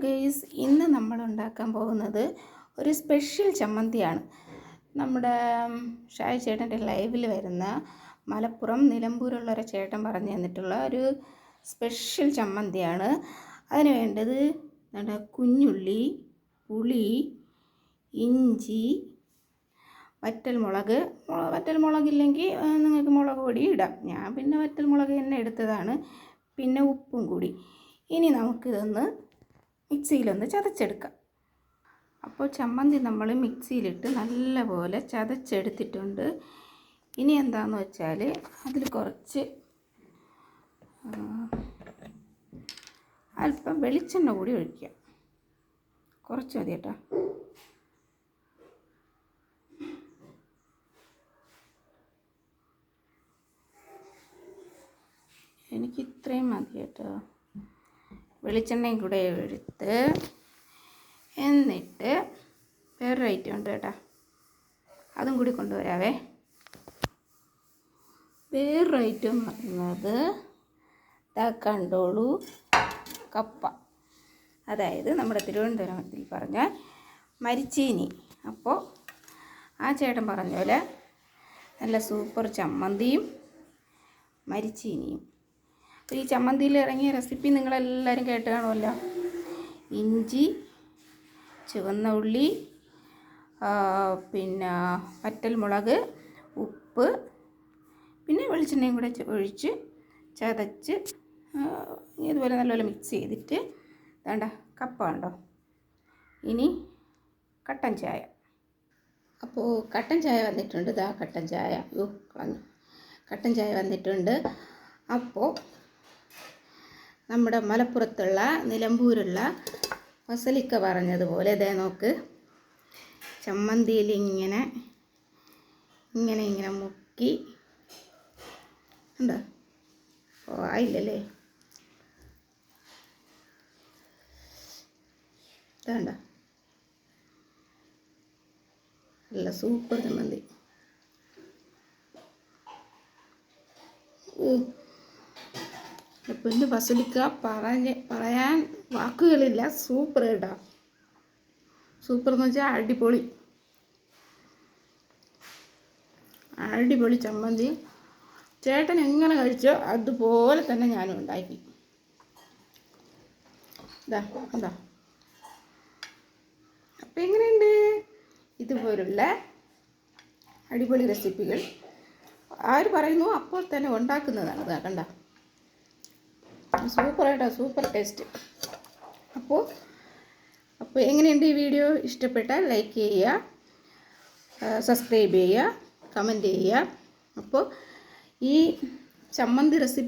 Guys ഇന്ന് നമ്മൾ ഉണ്ടാക്കാൻ പോകുന്നത് ഒരു സ്പെഷ്യൽ ചമ്മന്തിയാണ്. നമ്മുടെ ഷായ് ചേട്ടന്റെ ലൈവിൽ വരുന്ന മലപ്പുറം നിലമ്പൂരുള്ള ഒരു ചേട്ടൻ പറഞ്ഞു തന്നിട്ടുള്ള ഒരു സ്പെഷ്യൽ ചമ്മന്തിയാണ്. അതിന് വേണ്ടത് നമ്മുടെ കുഞ്ഞുള്ളി പുളി ഇഞ്ചി വറ്റൽ മുളക് മുള- വറ്റൽ മുളകില്ലെങ്കിൽ ആ, നിങ്ങൾക്ക് മുളക് പൊടി ഇടാം. ഞാൻ പിന്നെ വറ്റൽ മുളക് തന്നെ എടുത്തതാണ്. പിന്നെ ഉപ്പും കൂടി. ഇനി നമുക്കിതൊന്ന് മിക്സിയിലൊന്ന് ചതച്ചെടുക്കാം. അപ്പോൾ ചമ്മന്തി നമ്മൾ മിക്സിയിലിട്ട് നല്ലപോലെ ചതച്ചെടുത്തിട്ടുണ്ട്. ഇനി എന്താണെന്ന് വെച്ചാൽ അതിൽ കുറച്ച് അല്പം വെളിച്ചെണ്ണ കൂടി ഒഴിക്കുക കുറച്ച് മതി കേട്ടോ. എനിക്ക് ഇത്രയും മതി കേട്ടോ. വെളിച്ചെണ്ണയും കൂടെ എടുത്ത് എന്നിട്ട് വേറൊരു ഐറ്റം ഉണ്ട് കേട്ടോ. അതും കൂടി കൊണ്ടുവരാവേ. വേറൊരു ഐറ്റം എന്ന് പറയുന്നത് ദാ കണ്ടോളൂ കപ്പ. അതായത് നമ്മുടെ തിരുവനന്തപുരത്തിൽ പറഞ്ഞ മരിച്ചീനി. അപ്പോൾ ആ ചേട്ടൻ പറഞ്ഞ പോലെ നല്ല സൂപ്പർ ചമ്മന്തിയും മരിച്ചീനിയും. അപ്പോൾ ഈ ചമ്മന്തിയിൽ ഇറങ്ങിയ റെസിപ്പി നിങ്ങളെല്ലാവരും കേട്ട് കാണുമല്ലോ. ഇഞ്ചി ചുവന്ന ഉള്ളി പിന്നെ വറ്റൽ മുളക് ഉപ്പ് പിന്നെ വെളിച്ചെണ്ണയും കൂടെ ഒഴിച്ച് ചതച്ച് ഇതുപോലെ നല്ലപോലെ മിക്സ് ചെയ്തിട്ട് വേണ്ട കപ്പ ഉണ്ടോ ഇനി കട്ടൻ ചായ. അപ്പോൾ കട്ടൻ ചായ വന്നിട്ടുണ്ട്. ഇതാ കട്ടൻ ചായ. യോ കളഞ്ഞു. കട്ടൻ ചായ വന്നിട്ടുണ്ട്. അപ്പോൾ നമ്മുടെ മലപ്പുറത്തുള്ള നിലമ്പൂരുള്ള വസലിക്ക പറഞ്ഞതുപോലെ ഇതേ നോക്ക്. ചമ്മന്തിയിൽ ഇങ്ങനെ ഇങ്ങനെ ഇങ്ങനെ മുക്കി. ഉണ്ടോ ഓ ആയില്ലല്ലേ? ഇതാണ്ട നല്ല സൂപ്പർ ചമ്മന്തി. ഓ പിന്നെ വസൂലിക്ക പറഞ്ഞ് പറയാൻ വാക്കുകളില്ല. സൂപ്പർ കേട്ടോ സൂപ്പർ എന്ന് വെച്ചാൽ അടിപൊളി. അടിപൊളി ചമ്മന്തി. ചേട്ടൻ എങ്ങനെ കഴിച്ചോ അതുപോലെ തന്നെ ഞാനും ഉണ്ടാക്കി. അപ്പം എങ്ങനെയുണ്ട്? ഇതുപോലുള്ള അടിപൊളി റെസിപ്പികൾ ആര് പറയുന്നു? അപ്പോൾ തന്നെ ഉണ്ടാക്കുന്നതാണ്. ഇതാ കണ്ട സൂപ്പറായിട്ടാ സൂപ്പർ ടേസ്റ്റ്. അപ്പോൾ അപ്പോൾ എങ്ങനെയുണ്ട് ഈ വീഡിയോ? ഇഷ്ടപ്പെട്ടാൽ ലൈക്ക് ചെയ്യുക സബ്സ്ക്രൈബ് ചെയ്യുക കമന്റ് ചെയ്യുക. അപ്പോൾ ഈ ചമ്മന്തി റെസിപ്പി